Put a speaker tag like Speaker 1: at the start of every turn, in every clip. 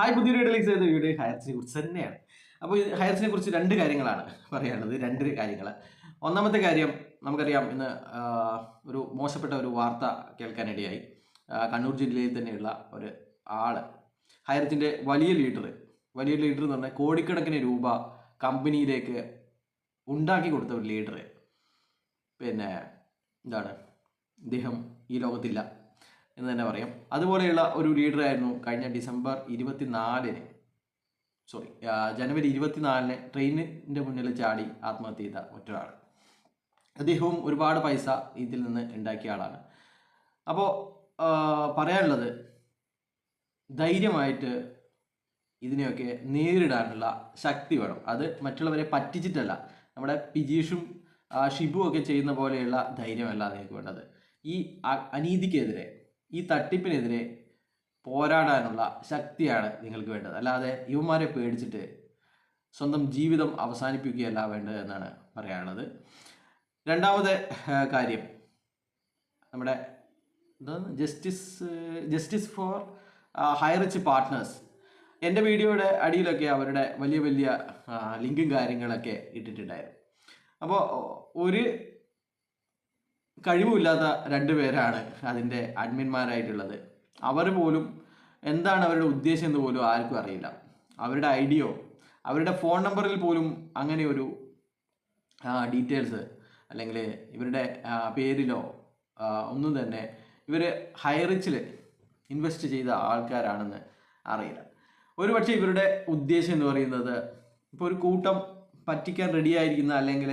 Speaker 1: Hi പുതിയ വീഡിയോയിലേക്ക് ചെയ്ത വീഡിയോ ഹയർസിനെ കുറിച്ച് തന്നെയാണ്. അപ്പോൾ ഹയർസിനെ കുറിച്ച് രണ്ട് കാര്യങ്ങളാണ് പറയാനുള്ളത്. രണ്ട് കാര്യങ്ങൾ. ഒന്നാമത്തെ കാര്യം നമുക്കറിയാം ഇന്ന് ഒരു മോശപ്പെട്ട ഒരു വാർത്ത കേൾക്കാനിടയായി. കണ്ണൂർ ജില്ലയിൽ തന്നെയുള്ള ഒരു ആൾ. ഹയർസിന്റെ വലിയ ലീഡർ വലിയ ലീഡർ എന്ന് പറഞ്ഞാൽ കോടിക്കണക്കിന് രൂപ കമ്പനിയിലേക്ക് ഉണ്ടാക്കി കൊടുത്ത ഒരു ലീഡർ. പിന്നെ എന്താണ്? ഇദ്ദേഹം ഈ ലോകത്തില്ല. എന്ന് തന്നെ പറയാം. അതുപോലെയുള്ള ഒരു ലീഡറായിരുന്നു കഴിഞ്ഞ ഡിസംബർ ഇരുപത്തിനാലിന് സോറി ജനുവരി ഇരുപത്തിനാലിന് ട്രെയിനിന്റെ മുന്നിൽ ചാടി ആത്മഹത്യ ചെയ്ത മറ്റൊരാൾ അദ്ദേഹവും ഒരുപാട് പൈസ ഇതിൽ നിന്ന് ഉണ്ടാക്കിയ ആളാണ്. അപ്പോൾ പറയാനുള്ളത് ധൈര്യമായിട്ട് ഇതിനെയൊക്കെ നേരിടാനുള്ള ശക്തി വേണം. അത് മറ്റുള്ളവരെ പറ്റിച്ചിട്ടല്ല. നമ്മുടെ പിജീഷും ഷിബുവും ഒക്കെ ചെയ്യുന്ന പോലെയുള്ള ധൈര്യമല്ല നിങ്ങൾക്ക് വേണ്ടത്. ഈ അനീതിക്കെതിരെ ഈ തട്ടിപ്പിനെതിരെ പോരാടാനുള്ള ശക്തിയാണ് നിങ്ങൾക്ക് വേണ്ടത്. അല്ലാതെ യുവമാരെ പേടിച്ചിട്ട് സ്വന്തം ജീവിതം അവസാനിപ്പിക്കുകയല്ല വേണ്ടത് എന്നാണ് പറയാനുള്ളത്. രണ്ടാമത്തെ കാര്യം. നമ്മുടെ എന്താണ്? Justice justice for high rich partners എന്റെ വീഡിയോയുടെ അടിയിലൊക്കെ അവരുടെ വലിയ വലിയ ലിങ്കും കാര്യങ്ങളൊക്കെ ഇട്ടിട്ടുണ്ടായിരുന്നു. അപ്പോൾ ഒരു കഴിവുമില്ലാത്ത രണ്ട് പേരാണ് അതിന്റെ അഡ്മിന്മാരായിട്ടുള്ളത് അവർ പോലും എന്താണ് അവരുടെ ഉദ്ദേശം എന്ന് പോലും ആർക്കും അറിയില്ല. അവരുടെ ഐഡിയോ അവരുടെ ഫോൺ നമ്പറിൽ പോലും അങ്ങനെ ഒരു ഡീറ്റെയിൽസ് അല്ലെങ്കിൽ ഇവരുടെ പേരിലോ ഒന്നും തന്നെ ഇവർ ഹൈറിച്ചിൽ ഇൻവെസ്റ്റ് ചെയ്ത ആൾക്കാരാണെന്ന് അറിയില്ല. ഒരുപക്ഷെ ഇവരുടെ ഉദ്ദേശം എന്ന് പറയുന്നത് ഇപ്പോൾ ഒരു കൂട്ടം പറ്റിക്കാൻ റെഡിയായിരിക്കുന്ന അല്ലെങ്കിൽ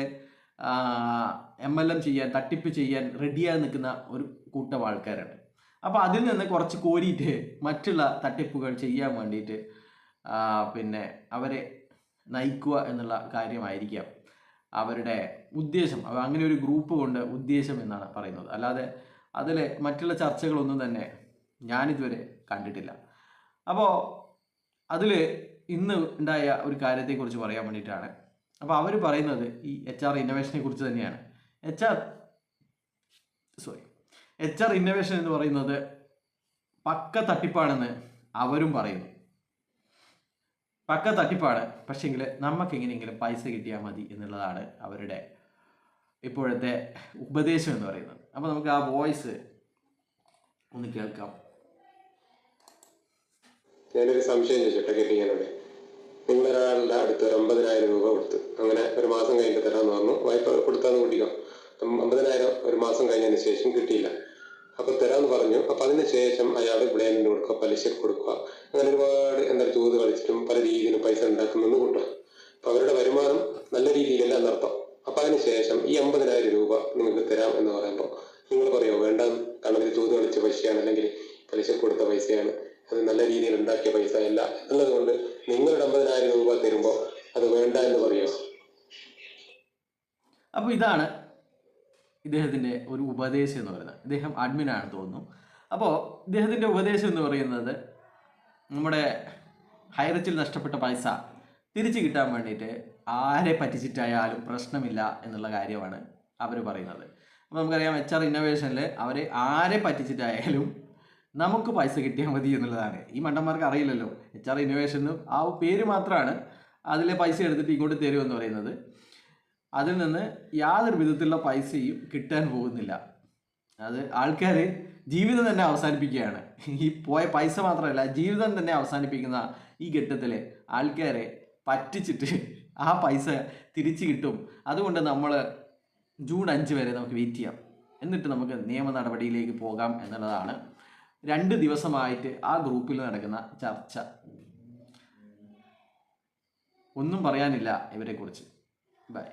Speaker 1: എം എൽ എം ചെയ്യാൻ തട്ടിപ്പ് ചെയ്യാൻ റെഡിയായി നിൽക്കുന്ന ഒരു കൂട്ടം ആൾക്കാരാണ് അപ്പോൾ അതിൽ നിന്ന് കുറച്ച് കോരിയിട്ട് മറ്റുള്ള തട്ടിപ്പുകൾ ചെയ്യാൻ വേണ്ടിയിട്ട് പിന്നെ അവരെ നയിക്കുക എന്നുള്ള കാര്യമായിരിക്കാം അവരുടെ ഉദ്ദേശം. അങ്ങനെ ഒരു ഗ്രൂപ്പ് കൊണ്ട് ഉദ്ദേശം എന്നാണ് പറയുന്നത്. അല്ലാതെ അതിൽ മറ്റുള്ള ചർച്ചകളൊന്നും തന്നെ ഞാനിതുവരെ കണ്ടിട്ടില്ല. അപ്പോൾ അതിൽ ഇന്ന് ഉണ്ടായ ഒരു കാര്യത്തെക്കുറിച്ച് പറയാൻ വേണ്ടിയിട്ടാണ് അപ്പോൾ അവർ പറയുന്നത് ഈ എച്ച് ആർ ഇന്നോവേഷനെ കുറിച്ച് തന്നെയാണ്. H R sorry H R innovation എന്ന് പറയുന്നത് പക്ക തട്ടിപ്പാണെന്ന് അവരും പറയുന്നു പക്ക തട്ടിപ്പാണ്. പക്ഷേങ്കിൽ നമുക്ക് എങ്ങനെയെങ്കിലും പൈസ കിട്ടിയാൽ മതി എന്നുള്ളതാണ് അവരുടെ ഇപ്പോഴത്തെ ഉപദേശം എന്ന് പറയുന്നത്. അപ്പോൾ നമുക്ക് ആ വോയിസ് ഒന്ന് കേൾക്കാം.
Speaker 2: ഞാനൊരു സംശയം ചോദിച്ചോട്ടെ ഒരാളുടെ അടുത്ത് ഒരു അമ്പതിനായിരം രൂപ കൊടുത്തു അങ്ങനെ ഒരു മാസം കഴിഞ്ഞിട്ട് തരാമെന്ന് പറഞ്ഞു. വായ്പ കൊടുത്താന്ന് കൂട്ടിക്കോ അമ്പതിനായിരം ഒരു മാസം കഴിഞ്ഞതിന് ശേഷം കിട്ടിയില്ല. അപ്പൊ തരാന്ന് പറഞ്ഞു. അപ്പൊ അതിന് ശേഷം അയാൾ ബ്ലേമിന് കൊടുക്കുക? പലിശ കൊടുക്കുക. അങ്ങനെ ഒരുപാട് എന്താ ചൂത് കളിച്ചിട്ടും പല രീതിയിലും പൈസ ഉണ്ടാക്കുന്നെന്ന് കൂട്ടുക അപ്പൊ അവരുടെ വരുമാനം നല്ല രീതിയിലല്ല എന്നർത്ഥം അപ്പൊ അതിന് ശേഷം ഈ അമ്പതിനായിരം രൂപ നിങ്ങൾക്ക് തരാം എന്ന് പറയുമ്പോൾ നിങ്ങൾ പറയോ വേണ്ട. കാരണം ഇത് ചൂത് കളിച്ച പൈസയാണ് അല്ലെങ്കിൽ പലിശ കൊടുത്ത പൈസയാണ്. അത് നല്ല രീതിയിൽ ഉണ്ടാക്കിയ പൈസ അല്ല എന്നുള്ളത് കൊണ്ട് തരുമ്പോൾ അത് വേണ്ട എന്ന് പറയുക.
Speaker 1: അപ്പോൾ ഇതാണ് ഇദ്ദേഹത്തിന്റെ ഒരു ഉപദേശം എന്ന് പറയുന്നത്. ഇദ്ദേഹം അഡ്മിനാണ് തോന്നുന്നു. അപ്പോൾ ഇദ്ദേഹത്തിന്റെ ഉപദേശം എന്ന് പറയുന്നത് നമ്മുടെ ഹൈറച്ചിൽ നഷ്ടപ്പെട്ട പൈസ തിരിച്ചു കിട്ടാൻ വേണ്ടിയിട്ട് ആരെ പറ്റിച്ചിട്ടായാലും പ്രശ്നമില്ല എന്നുള്ള കാര്യമാണ് അവർ പറയുന്നത്. അപ്പോൾ നമുക്കറിയാം എച്ച് ആർ ഇന്നോവേഷനിൽ അവർ ആരെ പറ്റിച്ചിട്ടായാലും നമുക്ക് പൈസ കിട്ടിയാൽ മതി എന്നുള്ളതാണ്. ഈ മണ്ടന്മാർക്ക് അറിയില്ലല്ലോ. എച്ച് ആർ ഇന്നോവേഷൻ ആ പേര് മാത്രമാണ് അതിലെ പൈസ എടുത്തിട്ട് ഇങ്ങോട്ട് തരുമെന്ന് പറയുന്നത്. അതിൽ നിന്ന് യാതൊരു വിധത്തിലുള്ള പൈസയും കിട്ടാൻ പോകുന്നില്ല. അത് ആൾക്കാർ ജീവിതം തന്നെ അവസാനിപ്പിക്കുകയാണ്. ഈ പോയ പൈസ മാത്രമല്ല ജീവിതം തന്നെ അവസാനിപ്പിക്കുന്ന ഈ ഘട്ടത്തിൽ ആൾക്കാരെ പറ്റിച്ചിട്ട് ആ പൈസ തിരിച്ചു കിട്ടും. അതുകൊണ്ട് നമ്മൾ ജൂൺ അഞ്ച് വരെ നമുക്ക് വെയിറ്റ് ചെയ്യാം. എന്നിട്ട് നമുക്ക് നിയമ നടപടിയിലേക്ക് പോകാം എന്നുള്ളതാണ്. രണ്ട് ദിവസമായിട്ട് ആ ഗ്രൂപ്പിൽ നടക്കുന്ന ചർച്ച. ഒന്നും പറയാനില്ല ഇവരെക്കുറിച്ച്. ബൈ